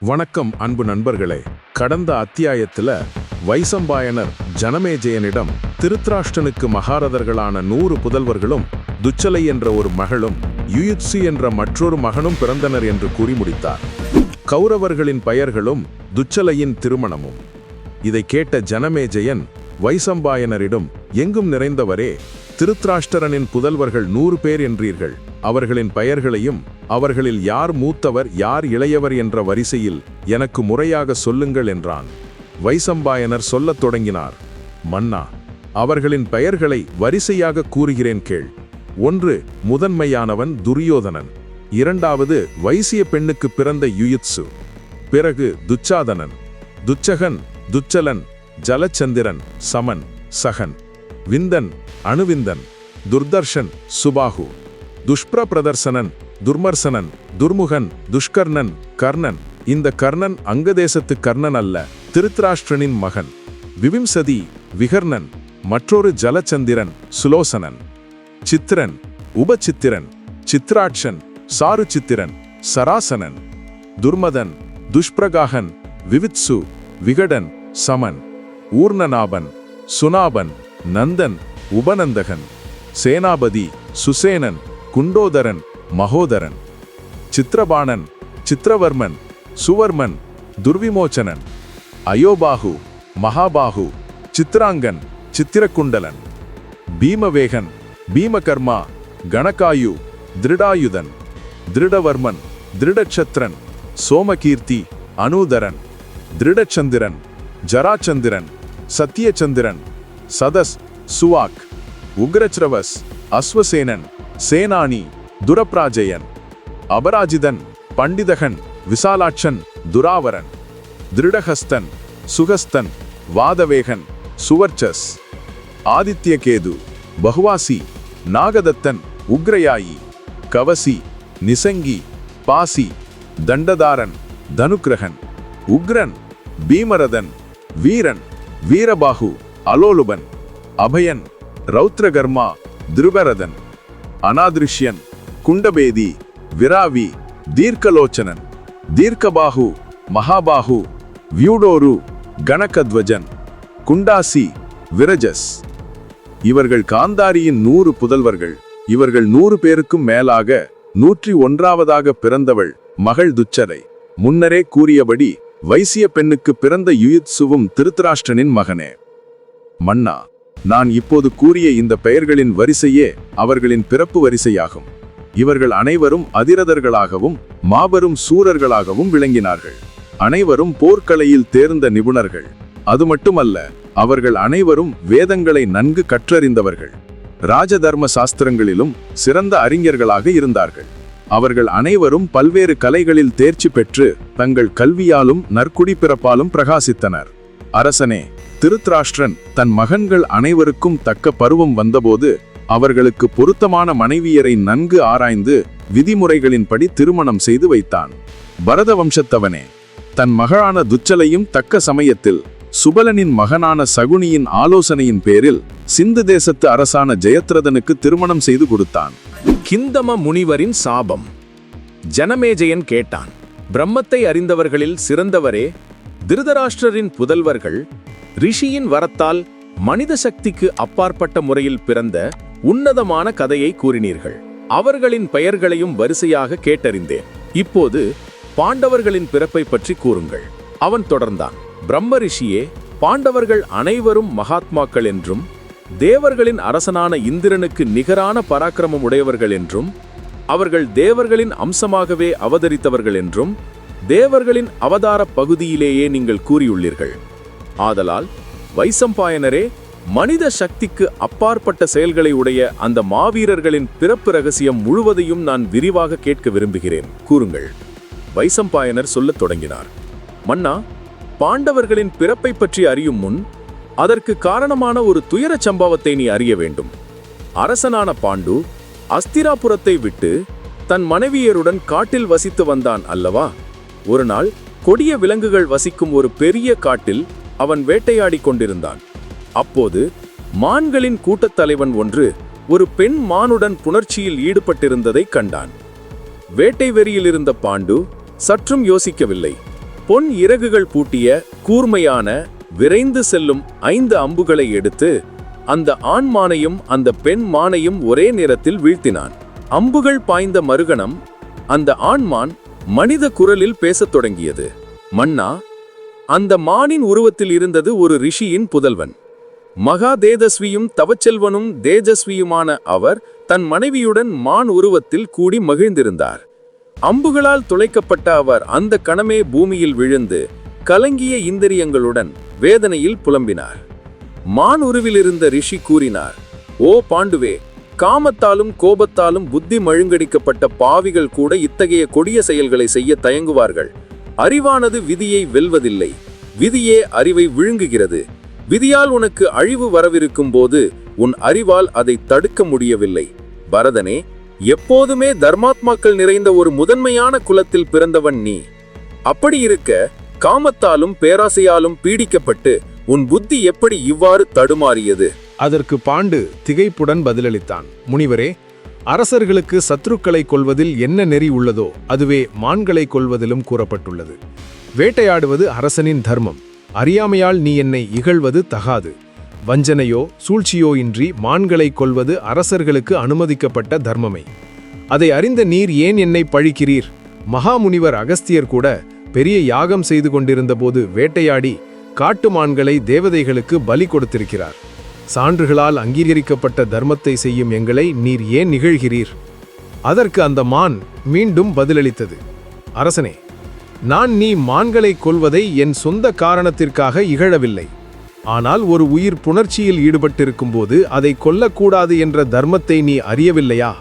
வணக்கம் அன்பு நண்பர்களே. கடந்த அத்தியாயத்துல வைசம்பாயனர் ஜனமேஜயனிடம் திருத்ராஷ்டனுக்கு மகாரதர்களான நூறு புதல்வர்களும் துச்சலை என்ற ஒரு மகளும் யுயுத்சு என்ற மற்றொரு மகனும் பிறந்தனர் என்று கூறி முடித்தார். கௌரவர்களின் பெயர்களும் துச்சலையின் திருமணமும். இதை கேட்ட ஜனமேஜயன் வைசம்பாயனரிடம் எங்கும் நிறைந்தவரே திருத்ராஷ்டரனின் புதல்வர்கள் நூறு பேர் என்றீர்கள். அவர்களின் பெயர்களையும் அவர்களில் யார் மூத்தவர் யார் இளையவர் என்ற வரிசையில் எனக்கு முறையாக சொல்லுங்கள் என்றான். வைசம்பாயனர் சொல்லத் தொடங்கினார். மன்னா அவர்களின் பெயர்களை வரிசையாக கூறுகிறேன் கேள். ஒன்று முதன்மையானவன் துரியோதனன். இரண்டாவது வைசிய பெண்ணுக்கு பிறந்த யுயுத்சு. பிறகு துச்சாதனன். துச்சகன் துச்சலன் ஜலச்சந்திரன் சமன் சகன். விந்தன் அணுவிந்தன் துர்தர்ஷன் சுபாகு துஷ்பிர பிரதர்சனன் துர்மர்சனன் துர்முகன் துஷ்கர்ணன் கர்ணன். இந்த கர்ணன் அங்கதேசத்து கர்ணன் அல்ல திருத்ராஷ்டிரனின் மகன். விவிம்சதி விகர்ணன். மற்றொரு ஜலச்சந்திரன் சுலோசனன். சித்திரன் உபசித்திரன் சித்ராட்சன் சாருச்சித்திரன். சராசனன். துர்மதன் துஷ்பிரகாகன். விவித்சு விகடன் சமன். ஊர்ணநாபன் சுனாபன் நந்தன். உபநந்தகன் சேனாபதி சுசேனன் குண்டோதரன் மகோதரன் சித்திரபாணன் சித்திரவர்மன் சுவர்மன் துர்விமோச்சனன் அயோபாகு மகாபாகு சித்ராங்கன் சித்திரக்குண்டலன் பீமவேகன் பீமகர்மா கணகாயு திருடாயுதன் திருடவர்மன் திருடச்சத்ரன் சோமகீர்த்தி அனூதரன் திருடச்சந்திரன் ஜராச்சந்திரன் சத்தியச்சந்திரன் சதஸ் சுவாக் உக்ரச்ரவஸ் அஸ்வசேனன் சேனானி துரப்ராஜயன் அபராஜிதன் பண்டிதகன் விசாலாட்சன் துராவரன் திருடஹஸ்தன் சுகஸ்தன் வாதவேகன் சுவர்ச்சஸ் ஆதித்யகேது பகுவாசி நாகதத்தன் உக்ரயாயி கவசி நிசங்கி பாசி தண்டதாரன் தனுக்கிரகன் உக்ரன் பீமரதன் வீரன் வீரபாகு அலோலுபன் அபயன் ரௌத்ரகர்மா திருபரதன் அனாதிருஷ்யன் குண்டபேதி விராவி தீர்க்கலோச்சனன் தீர்க்கபாகு மகாபாகு வியூடோரு கணக்கத்வஜன் குண்டாசி விரஜஸ். இவர்கள் காந்தாரியின் நூறு புதல்வர்கள். இவர்கள் நூறு பேருக்கும் மேலாக நூற்றி ஒன்றாவதாக பிறந்தவள் மகள் துச்சரை. முன்னரே கூறியபடி வைசிய பெண்ணுக்கு பிறந்த யுயுத்சுவும் திருத்தராஷ்டிரனின் மகனே. மன்னா நான் இப்போது கூறிய இந்த பெயர்களின் வரிசையே அவர்களின் பிறப்பு வரிசையாகும். இவர்கள் அனைவரும் அதிரதர்களாகவும் மாபெரும் சூரர்களாகவும் விளங்கினார்கள். அனைவரும் போர்க்கலையில் தேர்ந்த நிபுணர்கள். அது மட்டுமல்ல அவர்கள் அனைவரும் வேதங்களை நன்கு கற்றறிந்தவர்கள். ராஜதர்ம சாஸ்திரங்களிலும் சிறந்த அறிஞர்களாக இருந்தார்கள். அவர்கள் அனைவரும் பல்வேறு கலைகளில் தேர்ச்சி பெற்று தங்கள் கல்வியாலும் நற்குடி பிறப்பாலும் பிரகாசித்தனர். அரசனே திருத்ராஷ்டிரன் தன் மகன்கள் அனைவருக்கும் தக்க பருவம் வந்தபோது அவர்களுக்கு பொருத்தமான மனைவியரை நன்கு ஆராய்ந்து விதிமுறைகளின்படி திருமணம் செய்து வைத்தான். பரத வம்சத்தவனே தன் மகளான துச்சலையும் தக்க சமயத்தில் சுபலனின் மகனான சகுனியின் ஆலோசனையின் பேரில் சிந்து தேசத்து அரசான ஜெயத்ரதனுக்கு திருமணம் செய்து கொடுத்தான். கிந்தம முனிவரின் சாபம். ஜனமேஜயன் கேட்டான் பிரம்மத்தை அறிந்தவர்களில் சிறந்தவரே திருதராஷ்டிரரின் புதல்வர்கள் ரிஷியின் வரத்தால் மனித சக்திக்கு அப்பாற்பட்ட முறையில் பிறந்த உன்னதமான கதையை கூறினீர்கள். அவர்களின் பெயர்களையும் வரிசையாக கேட்டறிந்தேன். இப்போது பாண்டவர்களின் பிறப்பை பற்றி கூறுங்கள். அவன் தொடர்ந்தான். பிரம்ம ரிஷியே பாண்டவர்கள் அனைவரும் மகாத்மாக்கள் என்றும் தேவர்களின் அரசனான இந்திரனுக்கு நிகரான பராக்கிரமம் உடையவர்கள் என்றும் அவர்கள் தேவர்களின் அம்சமாகவே அவதரித்தவர்கள் என்றும் தேவர்களின் அவதார பகுதியிலேயே நீங்கள் கூறியுள்ளீர்கள். ஆதலால் வைசம்பாயனரே மனித சக்திக்கு அப்பாற்பட்ட செயல்களை உடைய அந்த மாவீரர்களின் பிறப்பு ரகசியம் முழுவதையும் நான் விரிவாக கேட்க விரும்புகிறேன். கூறுங்கள். வைசம்பாயனர் சொல்லத் தொடங்கினார். மன்னா பாண்டவர்களின் பிறப்பை பற்றி அறியும் முன் அதற்கு காரணமான ஒரு துயரச் சம்பவத்தை நீ அறிய வேண்டும். அரசனான பாண்டு அஸ்திராபுரத்தை விட்டு தன் மனைவியருடன் காட்டில் வசித்து வந்தான் அல்லவா? ஒரு நாள் கொடிய விலங்குகள் வசிக்கும் ஒரு பெரிய காட்டில் அவன் வேட்டையாடி கொண்டிருந்தான். அப்போது மான்களின் கூட்டத்தலைவன் ஒன்று ஒரு பெண் மானுடன் புணர்ச்சியில் ஈடுபட்டிருந்ததைக் கண்டான். வேட்டை வெறியில் இருந்த பாண்டு சற்றும் யோசிக்கவில்லை. பொன் இறகுகள் பூட்டிய கூர்மையான விரைந்து செல்லும் ஐந்து அம்புகளை எடுத்து அந்த ஆண் மானையும் அந்த பெண் மானையும் ஒரே நேரத்தில் வீழ்த்தினான். அம்புகள் பாய்ந்த மறுகணம் அந்த ஆண்மான் மனித குரலில் பேசத் தொடங்கியது. மன்னா அந்த மானின் உருவத்தில் இருந்தது ஒரு ரிஷியின் புதல்வன். மகா தேதஸ்வியும் தவச்செல்வனும் தேஜஸ்வியுமான அவர் தன் மனைவியுடன் மான் உருவத்தில் கூடி மகிழ்ந்திருந்தார். அம்புகளால் துளைக்கப்பட்ட அவர் அந்த கணமே பூமியில் விழுந்து கலங்கிய இந்திரியங்களுடன் வேதனையில் புலம்பினார். மான் உருவிலிருந்த ரிஷி கூறினார் ஓ பாண்டுவே காமத்தாலும் கோபத்தாலும் புத்தி மழுங்கடிக்கப்பட்ட பாவிகள் கூட இத்தகைய கொடிய செயல்களை செய்ய தயங்குவார்கள். அறிவானது விதியை வெல்வதில்லை. விதியே அறிவை விழுங்குகிறது. விதியால் உனக்கு அழிவு வரவிருக்கும் போது உன் அறிவால் அதை தடுக்க முடியவில்லை. பரதனே எப்போதுமே தர்மாத்மாக்கள் நிறைந்த ஒரு முதன்மையான குலத்தில் பிறந்தவன் நீ. அப்படி இருக்க காமத்தாலும் பேராசையாலும் பீடிக்கப்பட்டு உன் புத்தி எப்படி இவ்வாறு தடுமாறியது? அதற்கு பாண்டு திகைப்புடன் பதிலளித்தான். முனிவரே அரசர்களுக்கு சத்ருக்களை கொல்வதில் என்ன நெறி உள்ளதோ அதுவே மான்களை கொல்வதிலும் கூறப்பட்டுள்ளது. வேட்டையாடுவது அரசனின் தர்மம். அறியாமையால் நீ என்னை இகழ்வது தகாது. வஞ்சனையோ சூழ்ச்சியோ இன்றி மான்களை கொல்வது அரசர்களுக்கு அனுமதிக்கப்பட்ட தர்மமே. அதை அறிந்த நீர் ஏன் என்னை பழிக்கிறீர்? மகாமுனிவர் அகஸ்தியர் கூட பெரிய யாகம் செய்து கொண்டிருந்தபோது வேட்டையாடி காட்டு மான்களை தேவதைகளுக்கு பலி கொடுத்திருக்கிறார். சான்றுகளால் அங்கீகரிக்கப்பட்ட தர்மத்தை செய்யும் எங்களை நீர் ஏன் நிகழ்கிறீர்? அதற்கு அந்த மான் மீண்டும் பதிலளித்தது. அரசனே நான் நீ மான்களை கொல்வதை என் சொந்த காரணத்திற்காக இகழவில்லை. ஆனால் ஒரு உயிர் புணர்ச்சியில் ஈடுபட்டிருக்கும்போது அதை கொல்லக்கூடாது என்ற தர்மத்தை நீ அறியவில்லையா?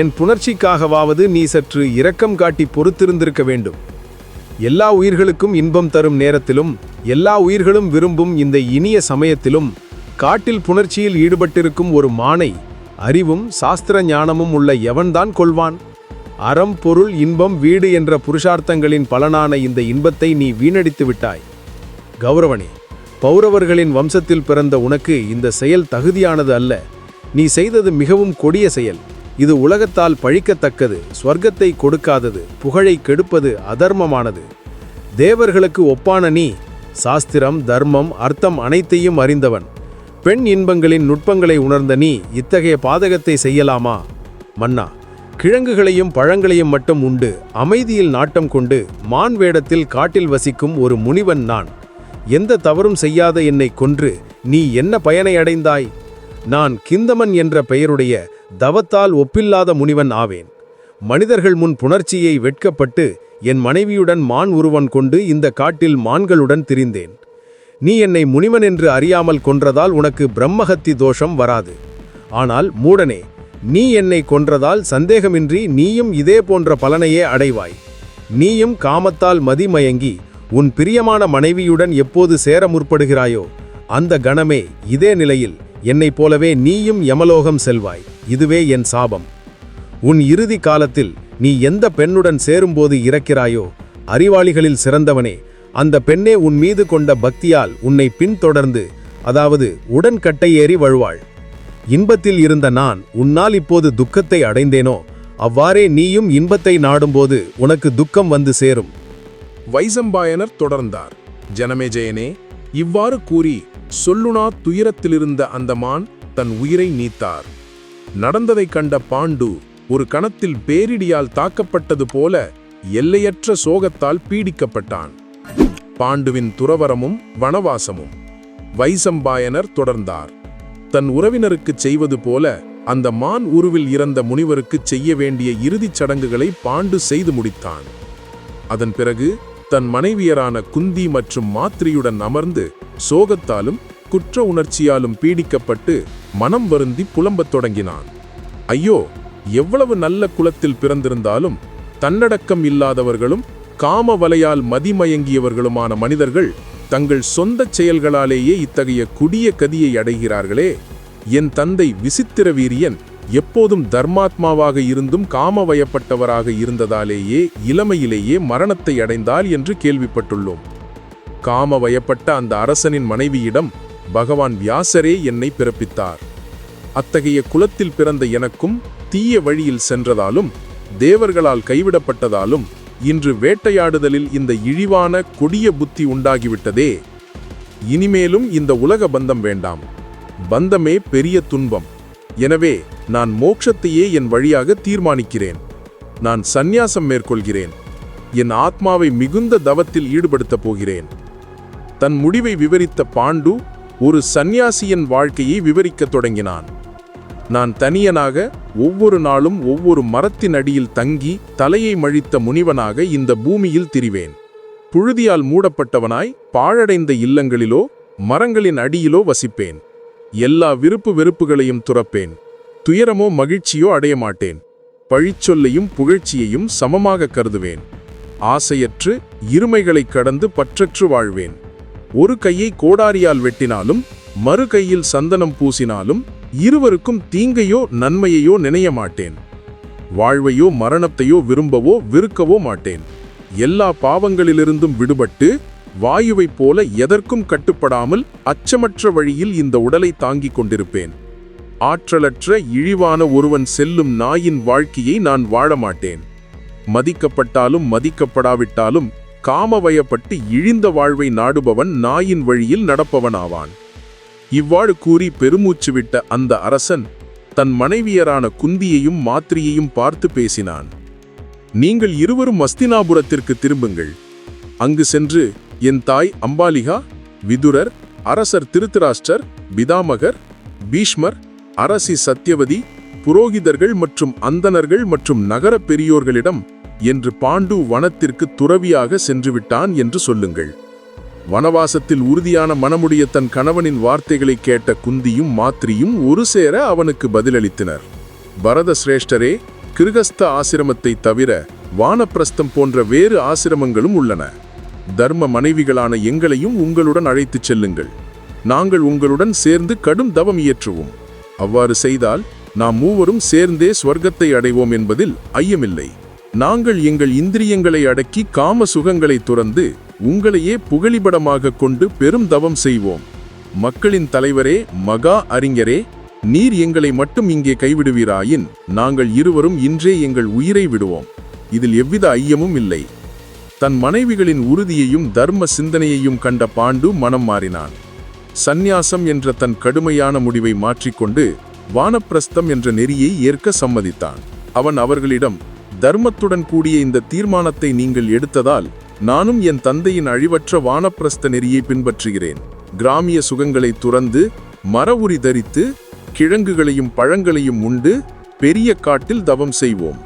என் புணர்ச்சிக்காகவாவது நீ சற்று இரக்கம் காட்டி பொறுத்திருந்திருக்க வேண்டும். எல்லா உயிர்களுக்கும் இன்பம் தரும் நேரத்திலும் எல்லா உயிர்களும் விரும்பும் இந்த இனிய சமயத்திலும் காட்டில் புணர்ச்சியில் ஈடுபட்டிருக்கும் ஒரு மானை அறிவும் சாஸ்திர ஞானமும் உள்ள எவன்தான் கொள்வான்? அறம் பொருள் இன்பம் வீடு என்ற புருஷார்த்தங்களின் பலனான இந்த இன்பத்தை நீ வீணடித்து விட்டாய். கௌரவனே பௌரவர்களின் வம்சத்தில் பிறந்த உனக்கு இந்த செயல் தகுதியானது அல்ல. நீ செய்தது மிகவும் கொடிய செயல். இது உலகத்தால் பழிக்கத்தக்கது ஸ்வர்க்கத்தை கொடுக்காதது புகழை கெடுப்பது அதர்மமானது. தேவர்களுக்கு ஒப்பான நீ சாஸ்திரம் தர்மம் அர்த்தம் அனைத்தையும் அறிந்தவன். பெண் இன்பங்களின் நுட்பங்களை உணர்ந்த நீ இத்தகைய பாதகத்தை செய்யலாமா? மன்னா கிழங்குகளையும் பழங்களையும் மட்டும் உண்டு அமைதியில் நாட்டம் கொண்டு மான் வேடத்தில் காட்டில் வசிக்கும் ஒரு முனிவன் நான். எந்த தவறும் செய்யாத என்னை கொன்று நீ என்ன பயனை அடைந்தாய்? நான் கிந்தமன் என்ற பெயருடைய தவத்தால் ஒப்பில்லாத முனிவன் ஆவேன். மனிதர்கள் முன் புணர்ச்சியை வெட்கப்பட்டு என் மனைவியுடன் மான் உருவன் கொண்டு இந்த காட்டில் மான்களுடன் திரிந்தேன். நீ என்னை முனிவன் என்று அறியாமல் கொன்றதால் உனக்கு பிரம்மஹத்தி தோஷம் வராது. ஆனால் மூடனே நீ என்னை கொன்றதால் சந்தேகமின்றி நீயும் இதே போன்ற பலனையே அடைவாய். நீயும் காமத்தால் மதிமயங்கி உன் பிரியமான மனைவியுடன் எப்போது சேர முற்படுகிறாயோ அந்த கணமே இதே நிலையில் என்னைப் போலவே நீயும் யமலோகம் செல்வாய். இதுவே என் சாபம். உன் இறுதி காலத்தில் நீ எந்த பெண்ணுடன் சேரும்போது இறக்கிறாயோ அறிவாளிகளில் சிறந்தவனே அந்த பெண்ணே உன் மீது கொண்ட பக்தியால் உன்னை பின்தொடர்ந்து அதாவது உடன்கட்டை ஏறி வழுவாள். இன்பத்தில் இருந்த நான் உன்னால் இப்போது துக்கத்தை அடைந்தேனோ? அவ்வாறே நீயும் இன்பத்தை நாடும்போது உனக்கு துக்கம் வந்து சேரும். வைசம்பாயனர் தொடர்ந்தார். ஜனமேஜயனே இவ்வாறு கூறி சொல்லுனா துயரத்திலிருந்த அந்த மான் தன் உயிரை நீத்தார். நடந்ததைக் கண்ட பாண்டு ஒரு கணத்தில் பேரிடியால் தாக்கப்பட்டது போல எல்லையற்ற சோகத்தால் பீடிக்கப்பட்டான். பாண்டுவின் துறவரமும் வனவாசமும். வைசம்பாயனர் தொடர்ந்தார். தன் உறவினருக்குச் செய்வது போல அந்த மான் உருவில் இறந்த முனிவருக்குச் செய்ய வேண்டிய இறுதிச் சடங்குகளை பாண்டு செய்து முடித்தான். அதன் பிறகு தன் மனைவியரான குந்தி மற்றும் மாத்ரியுடன் அமர்ந்து சோகத்தாலும் குற்ற உணர்ச்சியாலும் பீடிக்கப்பட்டு மனம் வருந்தி புலம்பத் தொடங்கினான். ஐயோ எவ்வளவு நல்ல குலத்தில் பிறந்திருந்தாலும் தன்னடக்கம் இல்லாதவர்களும் காம வலையால் மதிமயங்கியவர்களுமான மனிதர்கள் தங்கள் சொந்த செயல்களாலேயே இத்தகைய குடிய கதியை அடைகிறார்களே. என் தந்தை விசித்திர வீரியன் எப்போதும் தர்மாத்மாவாக இருந்தும் காமவயப்பட்டவராக இருந்ததாலேயே இளமையிலேயே மரணத்தை அடைந்தால் என்று கேள்விப்பட்டுள்ளோம். காமவயப்பட்ட அந்த அரசனின் மனைவியிடம் பகவான் வியாசரே என்னை பிறப்பித்தார். அத்தகைய குலத்தில் பிறந்த எனக்கும் தீய வழியில் சென்றதாலும் தேவர்களால் கைவிடப்பட்டதாலும் இன்று வேட்டையாடுதலில் இந்த இழிவான கொடிய புத்தி உண்டாகிவிட்டதே. இனிமேலும் இந்த உலக பந்தம் வேண்டாம். பந்தமே பெரிய துன்பம். எனவே நான் மோட்சத்தையே என் வழியாக தீர்மானிக்கிறேன். நான் சந்நியாசம் மேற்கொள்கிறேன். என் ஆத்மாவை மிகுந்த தவத்தில் ஈடுபடுத்தப் போகிறேன். தன் முடிவை விவரித்த பாண்டு ஒரு சந்நியாசியின் வாழ்க்கையை விவரிக்கத் தொடங்கினான். நான் தனியனாக ஒவ்வொரு நாளும் ஒவ்வொரு மரத்தின் அடியில் தங்கி தலையை மழித்த முனிவனாக இந்த பூமியில் திரிவேன். புழுதியால் மூடப்பட்டவனாய் பாழடைந்த இல்லங்களிலோ மரங்களின் அடியிலோ வசிப்பேன். எல்லா விருப்பு வெறுப்புகளையும் துறப்பேன். துயரமோ மகிழ்ச்சியோ அடைய மாட்டேன் பழிச்சொல்லையும் புகழ்ச்சியையும் சமமாக கருதுவேன். ஆசையற்று இருமைகளைக் கடந்து பற்றற்று வாழ்வேன். ஒரு கையை கோடாரியால் வெட்டினாலும் மறு கையில் சந்தனம் பூசினாலும் இருவருக்கும் தீங்கையோ நன்மையையோ நினைய மாட்டேன். வாழ்வையோ மரணத்தையோ விரும்பவோ வெறுக்கவோ மாட்டேன். எல்லா பாவங்களிலிருந்தும் விடுபட்டு வாயுவைப் போல எதற்கும் கட்டுப்படாமல் அச்சமற்ற வழியில் இந்த உடலை தாங்கிக் கொண்டிருப்பேன். ஆற்றலற்ற இழிவான ஒருவன் செல்லும் நாயின் வாழ்க்கையை நான் வாழ மாட்டேன். மதிக்கப்பட்டாலும் மதிக்கப்படாவிட்டாலும் காமவயப்பட்டு இழிந்த வாழ்வை நாடுபவன் நாயின் வழியில் நடப்பவனாவான். இவ்வாறு கூறி பெருமூச்சு விட்ட அந்த அரசன் தன் மனைவியரான குந்தியையும் மாத்திரியையும் பார்த்து பேசினான். நீங்கள் இருவரும் மஸ்தினாபுரத்திற்கு திரும்புங்கள். அங்கு சென்று என் தாய் அம்பாலிகா விதுரர் அரசர் திருத்தராஷ்டர் பிதாமகர் பீஷ்மர் அரசி சத்யவதி புரோகிதர்கள் மற்றும் அந்தனர்கள் மற்றும் நகர பெரியோர்களிடம் என்று பாண்டு வனத்திற்கு துறவியாக சென்றுவிட்டான் என்று சொல்லுங்கள். வனவாசத்தில் உறுதியான மனமுடைய தன் கணவனின் வார்த்தைகளை கேட்ட குந்தியும் மாத்திரியும் ஒரு சேர அவனுக்கு பதிலளித்தனர். பரத சிரேஷ்டரே கிருகஸ்த ஆசிரமத்தை தவிர வானப்பிரஸ்தம் போன்ற வேறு ஆசிரமங்களும் உள்ளன. தர்ம மனைவிகளான எங்களையும் உங்களுடன் அழைத்துச் செல்லுங்கள். நாங்கள் உங்களுடன் சேர்ந்து கடும் தவம் இயற்றுவோம். அவ்வாறு செய்தால் நாம் மூவரும் சேர்ந்தே ஸ்வர்க்கத்தை அடைவோம் என்பதில் ஐயமில்லை. நாங்கள் எங்கள் இந்திரியங்களை அடக்கி காம சுகங்களை துறந்து உங்களையே புகழிபடமாக கொண்டு பெரும் தவம் செய்வோம். மக்களின் தலைவரே மகா அறிஞரே நீர் எங்களை மட்டும் இங்கே கைவிடுவீராயின் நாங்கள் இருவரும் இன்றே எங்கள் உயிரை விடுவோம். இதில் எவ்வித ஐயமும் இல்லை. தன் மனைவிகளின் உறுதியையும் தர்ம சிந்தனையையும் கண்ட பாண்டு மனம் மாறினான். சந்நியாசம் என்ற தன் கடுமையான முடிவை மாற்றிக்கொண்டு வானப்பிரஸ்தம் என்ற நெறியை ஏற்க சம்மதித்தான். அவன் அவர்களிடம் தர்மத்துடன் கூடிய இந்த தீர்மானத்தை நீங்கள் எடுத்ததால் நானும் என் தந்தையின் அழிவற்ற வானப்பிரஸ்த நெறியை பின்பற்றுகிறேன். கிராமிய சுகங்களை துறந்து மர உரி தரித்து கிழங்குகளையும் பழங்களையும் உண்டு பெரிய காட்டில் தவம் செய்வோம்.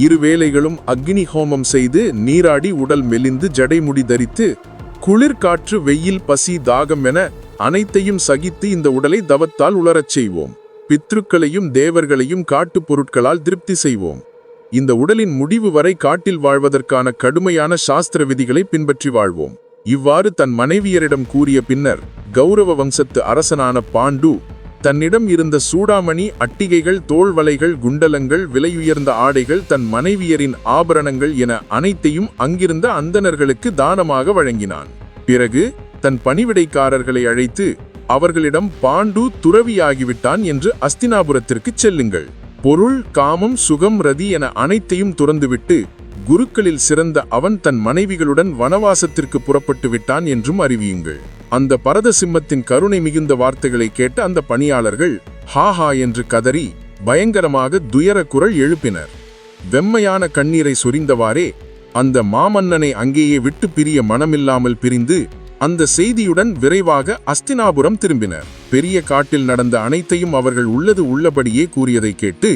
இருவேளைகளும் அக்னி ஹோமம் செய்து நீராடி உடல் மெலிந்து ஜடைமுடி தரித்து குளிர் காற்று வெயில் பசி தாகம் என அனைத்தையும் சகித்து இந்த உடலை தவத்தால் உலரச் செய்வோம். பித்ருக்களையும் தேவர்களையும் காட்டுப் பொருட்களால் திருப்தி செய்வோம். இந்த உடலின் முடிவு வரை காட்டில் வாழ்வதற்கான கடுமையான சாஸ்திர விதிகளை பின்பற்றி வாழ்வோம். இவ்வாறு தன் மனைவியரிடம் கூறிய பின்னர் கௌரவ வம்சத்து அரசனான பாண்டு தன்னிடம் இருந்த சூடாமணி அட்டிகைகள் தோள்வலைகள் குண்டலங்கள் விலையுயர்ந்த ஆடைகள் தன் மனைவியரின் ஆபரணங்கள் என அனைத்தையும் அங்கிருந்த அந்தணர்களுக்கு தானமாக வழங்கினான். பிறகு தன் பணிவிடைக்காரர்களை அழைத்து அவர்களிடம் பாண்டு துறவியாகிவிட்டான் என்று அஸ்தினாபுரத்திற்குச் செல்லுங்கள். பொருள் காமம் சுகம் ரதி என அனைத்தையும் துறந்துவிட்டு குருக்களில் சிறந்த அவன் தன் மனைவிகளுடன் வனவாசத்திற்கு புறப்பட்டு விட்டான் என்றும் அறிவியுங்கள். அந்த பரத சிம்மத்தின் கருணை மிகுந்த வார்த்தைகளை கேட்ட அந்த பணியாளர்கள் ஹாஹா என்று கதறி பயங்கரமாக துயர குரல் எழுப்பினர். வெம்மையான கண்ணீரை சொரிந்தவாறே அந்த மாமன்னனை அங்கேயே விட்டு பிரிய மனமில்லாமல் பிரிந்து அந்த செய்தியுடன் விரைவாக அஸ்தினாபுரம் திரும்பினர். பெரிய காட்டில் நடந்த அனைத்தையும் அவர்கள் உள்ளது உள்ளபடியே கூறியதை கேட்டு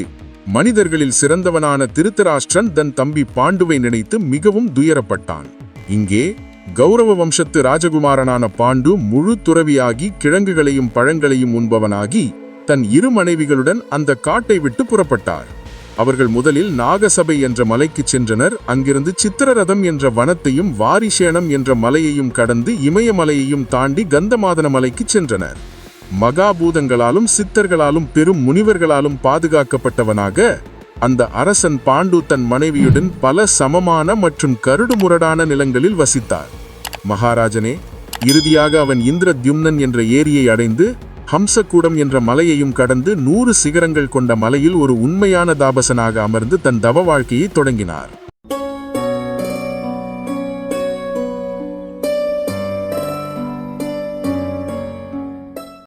மனிதர்களில் சிறந்தவனான திருத்தராஷ்டிரன் தன் தம்பி பாண்டுவை நினைத்து மிகவும் துயரப்பட்டான். இங்கே கௌரவ வம்சத்து ராஜகுமாரனான பாண்டு முழு துறவியாகி கிழங்குகளையும் பழங்களையும் உண்பவனாகி தன் இரு மனைவிகளுடன் அந்த காட்டை விட்டு புறப்பட்டார். அவர்கள் முதலில் நாகசபை என்ற மலைக்கு சென்றனர். அங்கிருந்து சித்திரரதம் என்ற வனத்தையும் வாரிசேனம் என்ற மலையையும் கடந்து இமயமலையையும் தாண்டி கந்தமாதன மலைக்கு சென்றனர். மகாபூதங்களாலும் சித்தர்களாலும் பெரும் முனிவர்களாலும் பாதுகாக்கப்பட்டவனாக அந்த அரசன் பாண்டு தன் மனைவியுடன் பல சமமான மற்றும் கருடுமுரடான நிலங்களில் வசித்தார். மகாராஜனே இறுதியாக அவன் இந்திரத்யும்னன் என்ற ஏரியை அடைந்து ஹம்சக்கூடம் என்ற மலையையும் கடந்து நூறு சிகரங்கள் கொண்ட மலையில் ஒரு உண்மையான தாபசனாக அமர்ந்து தன் தவ வாழ்க்கையை தொடங்கினார்.